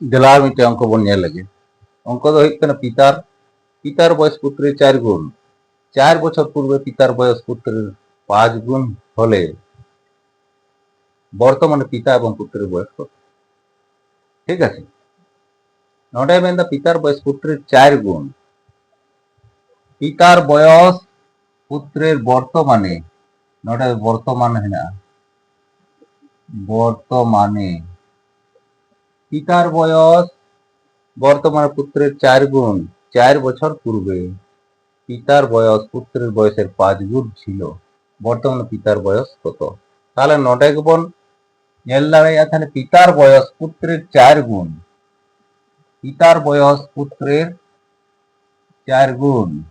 ᱫᱮᱞᱟ ᱢᱤᱫᱴᱮᱱ ᱚᱝᱠᱚ ᱵᱚᱱ ᱧᱮᱞ ᱞᱮᱜᱮ ᱚᱝᱠᱚ ᱫᱚ ᱦᱩᱭᱩᱜ ᱠᱟᱱᱟ ᱯᱤᱛᱟᱨ ᱯᱤᱛᱟᱨ ᱵᱚᱭᱚᱥ ᱯᱩᱛᱨᱮ চার গুণ। চার বছর পূর্বে পিতার বয়স পুত্রের পাঁচ গুণ হলে বর্তমানে পিতা এবং পুত্রের বয়স কত? ঠিক আছে। নটাই মেন্দা পিতার বয়স পুত্রের চার গুণ। পিতার বয়স পুত্রের বর্তমানে, নটায় বর্তমান হ্যাঁ বর্তমানে পিতার বয়স বর্তমান পুত্রের চার গুণ, চার বছর পূর্বে। পিতার বয়স পুত্রের বয়সের পাঁচ গুণ ছিল। বর্তমান পিতার বয়স কত? তাহলে নটেক বোন এর এখানে পিতার বয়স পুত্রের চার গুণ। পিতার বয়স পুত্রের চার গুণ।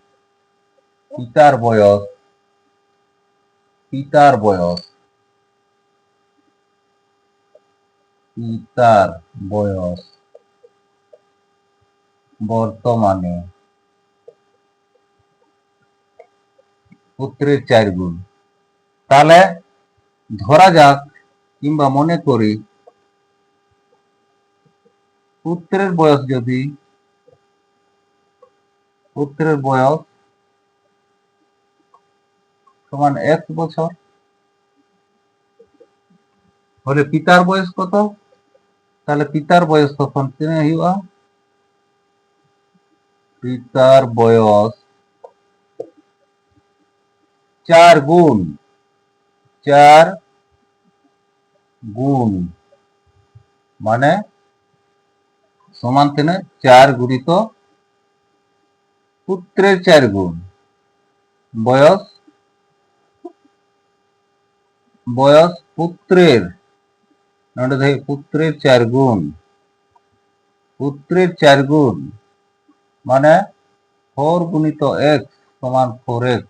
পিতার বয়স পিতার বয়স পিতার বয়স বর্তমানে পুত্রের চার গুণ। তাহলে ধরা যাক কিংবা মনে করি পুত্রের বয়স যদি পুত্রের বয়স সমান এক বছর হলে পিতার বয়স কত? তাহলে পিতার বয়স তখন তিনে হইবা পিতার বয়স চার গুণ চার গুণ মানে সমান তিনে চার গুণিত পুত্রের চার গুণ। বয়স? বয়স পুত্রের নটা থেকে পুত্রের চার গুণ। পুত্রের চার গুণ মানে ফোর গুণিত এক্স সমান ফোর এক্স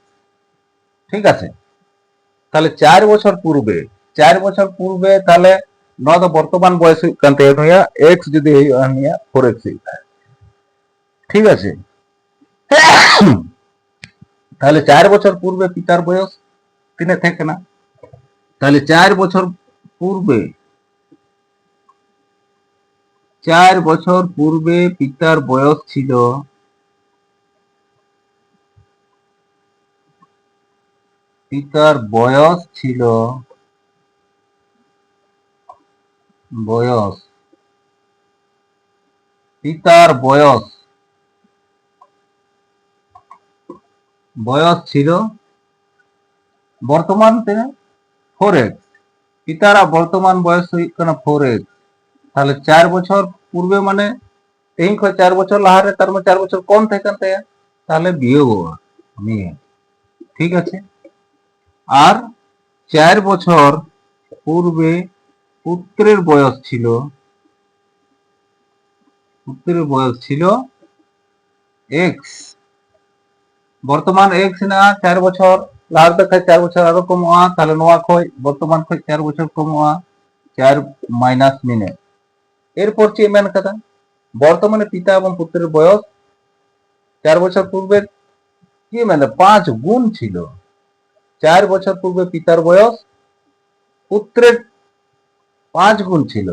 ঠিক আছে? তাহলে চার বছর পূর্বে, চার বছর পূর্বে তাহলে নয়তো বর্তমান বয়স কান্তে হইয়া এক্স যদি হইয়া ফোর এক্স ঠিক আছে? তাহলে চার বছর পূর্বে পিতার বয়স তিনে থাকে না। তাহলে চার বছর পূর্বে চার বছর পূর্বে পিতার বয়স ছিল। পিতার বয়স ছিল বয়স। পিতার বয়স বয়স ছিল বর্তমান ফোর এক্স পিতারা বর্তমান বয়স হয়ে ফোর এক্স তাহলে চার বছর পূর্বে মানে তেইন চার বছর লাহারে, তার মানে চার বছর কম থাকেন তাইয়া তাহলে বিয়োগ মেয়ে। ঠিক আছে? আর চার বছর পূর্বে পুত্রের বয়স ছিল, পুত্রের বয়স ছিল এক্স বর্তমান এক্স না, চার বছর, লাহার দেখায় চার বছর আরও কমোয়া তাহলে নোয়া খয় বর্তমান খয় চার বছর কমোয়া চার মাইনাস মিনিট এরপর চেয়ারম্যান খাতা বর্তমানে পিতা এবং পুত্রের বয়স চার বছর পূর্বের কি মানে পাঁচ গুণ ছিল। চার বছর পূর্বে পিতার বয়স পুত্রের পাঁচ গুণ ছিল।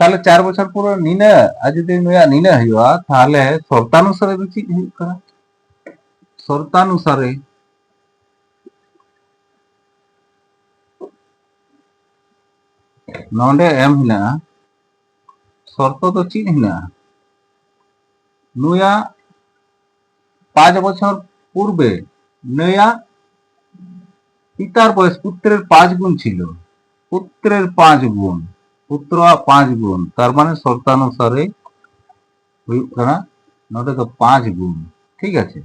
তাহলে চার বছর পূর্বে নিনা আর যদি নিনা হইয়া তাহলে সর্তানুসারে বেশি সর্তানুসারে নন্ডে এম হিনা শর্ত তো চিনি না। নুয়া পাঁচ বছর পূর্বে নয়া পিতার বয়স পুত্রের পাঁচ গুণ ছিল। পুত্রের পাঁচ গুণ। পুত্র পাঁচ গুণ। তার মানে শর্তানুসারে হইব না নটা তো পাঁচ গুণ। ঠিক আছে?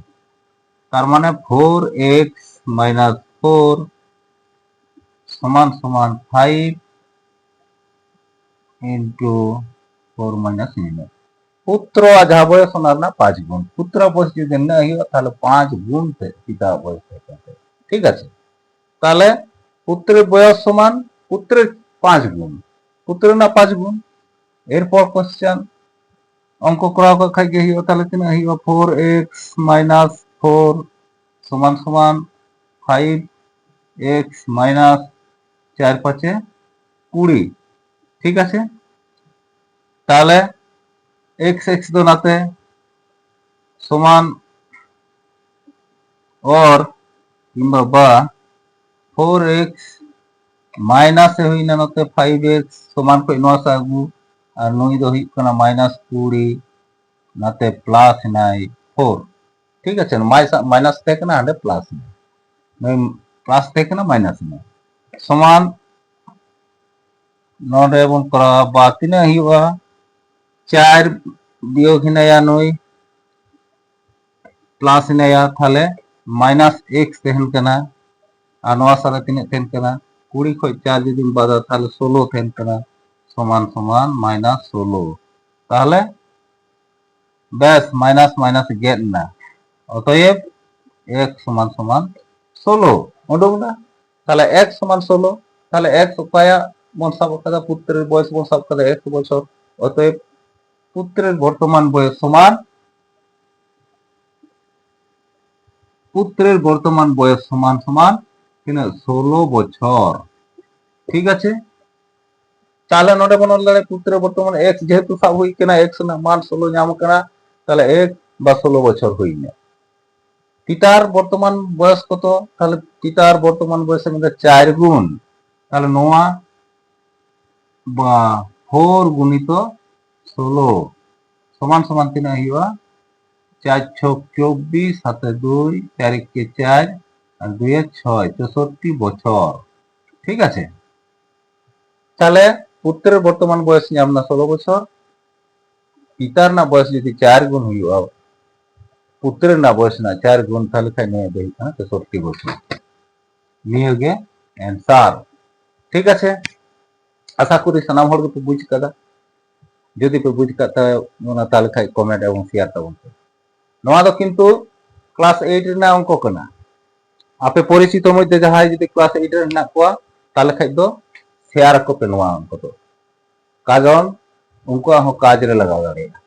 তার মানে ফোর এক্স মাইনাস ফোর সমান সমান ফাইভ ইন্টু ફોર માઇનસ નિર્ણય પુત્ર આજ હોય না પાંચ গুণ পুত্র বয়স যদি না হয় তাহলে পাঁচ গুণ পিতা বয়স ঠিক আছে তাহলে পুত্রের বয়স সমান পুত্রের পাঁচ গুণ পুত্র না পাঁচ গুণ এরপর কোশ্চেন অঙ্ক করা কথা গিয়ে হইব তাহলে তিনি হইব ফোর এক্স মাইনাস ফোর সমান সমান ফাইভ এক্স মাইনাস চার পাঁচে কুড়ি ঠিক আছে তাহলে এক্স এক্স দোলাতে সমান অর কিংবা বা ফোর এক্স মাইনাস এ হইনা নতে ফাইভ এক্স সমান কই নয় সাগু। আর নই দো হইব কানা মাইনাস কুড়ি, নাতে প্লাস নাই ফোর ঠিক আছে মাইনাস থেকে না হাঁটে প্লাস নাই। প্লাস থেকে না মাইনাস নাই। সমান নয় এবং করা বা তিনা হইবা চার বিয়োগ হিনায়া নই প্লাস হিনায়া তাহলে মাইনাস এক্স তহেন কানা, আর নোয়া সাথে তিনাগ তহেন কানা, কুড়ি খoj চার যদি বাদা তাহলে ষোলো তহেন কানা, সমান সমান মাইনাস ষোলো। তাহলে ব্যাস মাইনাস মাইনাস গেট না, অতএব এক সমান সমান ষোলো উডুক না তাহলে এক সমান ষোলো, তাহলে এক উপায়া বন সাব কাদা পুত্রের বয়স বন সাব কাদা এক বছর, অতএব পুত্রের বর্তমান বয়স সমান, পুত্রের বর্তমান বয়স সমান সমান কিনা ষোলো বছর। ঠিক আছে? তাহলে নোটে বন দাঁড়ে পুত্রের বর্তমান এক্স যেহেতু সব হুই কিনা এক্স না, মান ষোলো নাম কানা, তাহলে এক বা ষোলো বছর হই না। পিতার বর্তমান বয়স কত? তাহলে পিতার বর্তমান বয়সের মধ্যে চার গুণ, তাহলে নোয়া বা ফোর গুণিত ষোলো। সমান সমান তিন হইবা চার ছক চব্বিশ সাথে দুই, চারিকে চার, আর দুয়ে ছয়, চৌষট্টি বছর। ঠিক আছে? তাহলে পুত্রের বর্তমান বয়স নিয়ে আপনার ষোলো বছর। পিতার না বয়স যদি চার গুণ হইবা পুত্রের না বয়স না চার গুণ, তাহলে খাই নিয়ে দেয় চৌষট্টি বছর। নিয়োগে অ্যান্সার ঠিক আছে? আশা করি সানাম হড় তো বুঝ কাদা ᱡᱩᱫᱤ ᱯᱮ ᱵᱩᱡᱽ ᱠᱟᱜ ᱛᱟᱵᱚᱱᱟ ᱛᱟᱦᱚᱞᱮ ᱠᱷᱟᱡ ᱠᱚᱢᱮᱱᱴ ᱮᱵᱚᱝ ᱥᱮᱭᱟᱨ ᱛᱟᱵᱚᱱ ᱯᱮ ᱱᱚᱣᱟ ᱫᱚ ᱠᱤᱱᱛᱩ ᱠᱞᱟᱥ ᱮᱭᱤᱴ ᱨᱮᱱᱟᱜ ᱚᱝᱠᱚ ᱠᱟᱱᱟ ᱟᱯᱮ ᱯᱚᱨᱤᱪᱤᱛᱚ ᱢᱚধ্যে ᱡᱟᱦᱟᱸᱭ ᱡᱩᱫᱤ ক্লাস এইট রে হেনাক কোয়া তাহলে খাই দো শেয়ার ᱟᱠᱚ ᱯᱮ ᱱᱚᱣᱟ ᱚᱝᱠᱚ ᱫᱚ ᱠᱟᱨᱚᱱ ᱩᱱᱠᱩᱣᱟᱜ ᱦᱚᱸ ᱠᱟᱡ ᱨᱮ ᱞᱟᱜᱟᱣ ᱫᱟᱲᱮᱭᱟᱜᱼᱟ